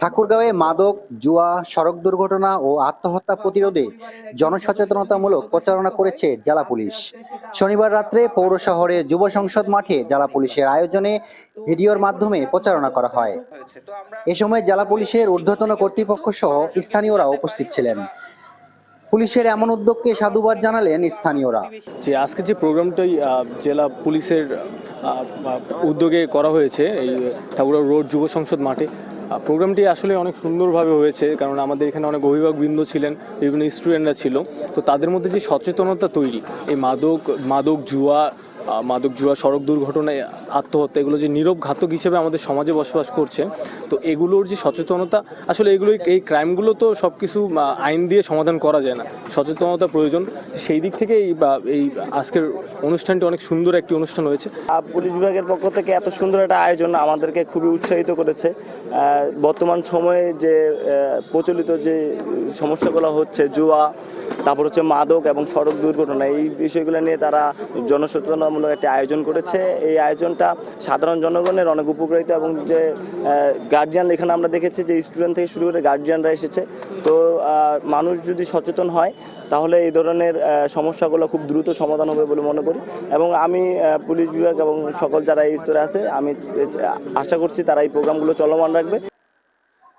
ঠাকুরগাঁওয়ে মাদক, জুয়া, সড়ক দুর্ঘটনা ও আত্মহত্যা প্রতিরোধে জনসচেতনতামূলক প্রচারণা করেছে জেলা পুলিশ। শনিবার রাত্রে পৌর শহরে যুব সংসদ মাঠে জেলা পুলিশের আয়োজনে ভিডিওর মাধ্যমে প্রচারণা করা হয়। এ সময় জেলা পুলিশের ঊর্ধ্বতন কর্তৃপক্ষ সহ স্থানীয়রা উপস্থিত ছিলেন। পুলিশের এমন উদ্যোগকে সাধুবাদ জানালেন স্থানীয়রা। যে আজকে যে প্রোগ্রামটাই জেলা পুলিশের উদ্যোগে করা হয়েছে এই ঠাকুরা রোড যুব সংসদ মাঠে প্রোগ্রামটি আসলে অনেক সুন্দরভাবে হয়েছে, কারণ আমাদের এখানে অনেক অভিভাবকবৃন্দ ছিলেন, বিভিন্ন স্টুডেন্টরা ছিল। তো তাদের মধ্যে যে সচেতনতা তৈরি, এই মাদক মাদক জুয়া মাদক জুয়া, সড়ক দুর্ঘটনায় আত্মহত্যা, এগুলো যে নীরব ঘাতক হিসেবে আমাদের সমাজে বসবাস করছে, তো এগুলোর যে সচেতনতা, আসলে এগুলো এই ক্রাইমগুলো তো সব কিছু আইন দিয়ে সমাধান করা যায় না। সচেতনতা প্রয়োজন। সেই দিক থেকে এই এই আজকের অনুষ্ঠানটি অনেক সুন্দর একটি অনুষ্ঠান হয়েছে। পুলিশ বিভাগের পক্ষ থেকে এত সুন্দর একটা আয়োজন আমাদেরকে খুবই উৎসাহিত করেছে। বর্তমান সময়ে যে প্রচলিত যে সমস্যাগুলো হচ্ছে জুয়া, তারপর হচ্ছে মাদক এবং সড়ক দুর্ঘটনা, এই বিষয়গুলো নিয়ে তারা জনসচেতনতামূলক একটি আয়োজন করেছে। এই আয়োজনটা সাধারণ জনগণের অনেক উপকারিত এবং যে গার্জিয়ান এখানে আমরা দেখেছি যে স্টুডেন্ট থেকে শুরু করে গার্জিয়ানরা এসেছে। তো মানুষ যদি সচেতন হয়, তাহলে এই ধরনের সমস্যাগুলো খুব দ্রুত সমাধান হবে বলে মনে করি। এবং আমি পুলিশ বিভাগ এবং সকল যারা এই স্তরে আছে, আমি আশা করছি তারা এই প্রোগ্রামগুলো চলমান রাখবে।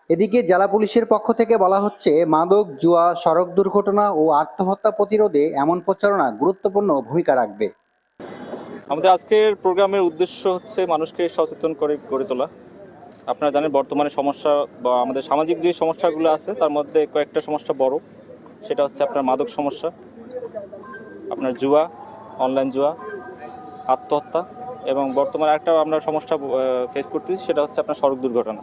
এদিকে জেলা পুলিশের পক্ষ থেকে বলা হচ্ছে, মাদক, জুয়া, সড়ক দুর্ঘটনা ও আত্মহত্যা প্রতিরোধে এমন প্রচারণা গুরুত্বপূর্ণ ভূমিকা রাখবে। আমাদের আজকের প্রোগ্রামের উদ্দেশ্য হচ্ছে মানুষকে সচেতন করে গড়ে তোলা। আপনারা জানেন বর্তমানে সমস্যা বা আমাদের সামাজিক যে সমস্যাগুলো আছে, তার মধ্যে কয়েকটা সমস্যা বড়। সেটা হচ্ছে আপনার মাদক সমস্যা, আপনার জুয়া অনলাইন জুয়া, আত্মহত্যা এবং বর্তমানে একটা আমরা সমস্যা ফেস করতেছি, সেটা হচ্ছে আপনার সড়ক দুর্ঘটনা।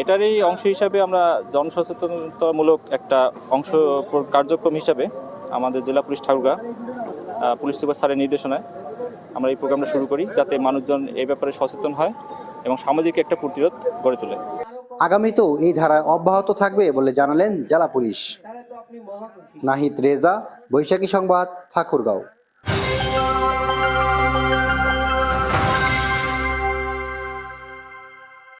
এটারই অংশ হিসাবে আমরা জনসচেতনতামূলক একটা অংশ কার্যক্রম হিসাবে আমাদের জেলা পুলিশ ঠাকুরগা পুলিশ সুপার স্যারের নির্দেশনায় আমরা এই প্রোগ্রামটা শুরু করি যাতে মানুষজন এই ব্যাপারে সচেতন হয় এবং সামাজিক একটা প্রতিরোধ গড়ে তোলে। আগামীতেও এই ধারা অব্যাহত থাকবে বলে জানালেন জেলা পুলিশ। নাহিদ রেজা, বৈশাখী সংবাদ, ঠাকুরগাঁও।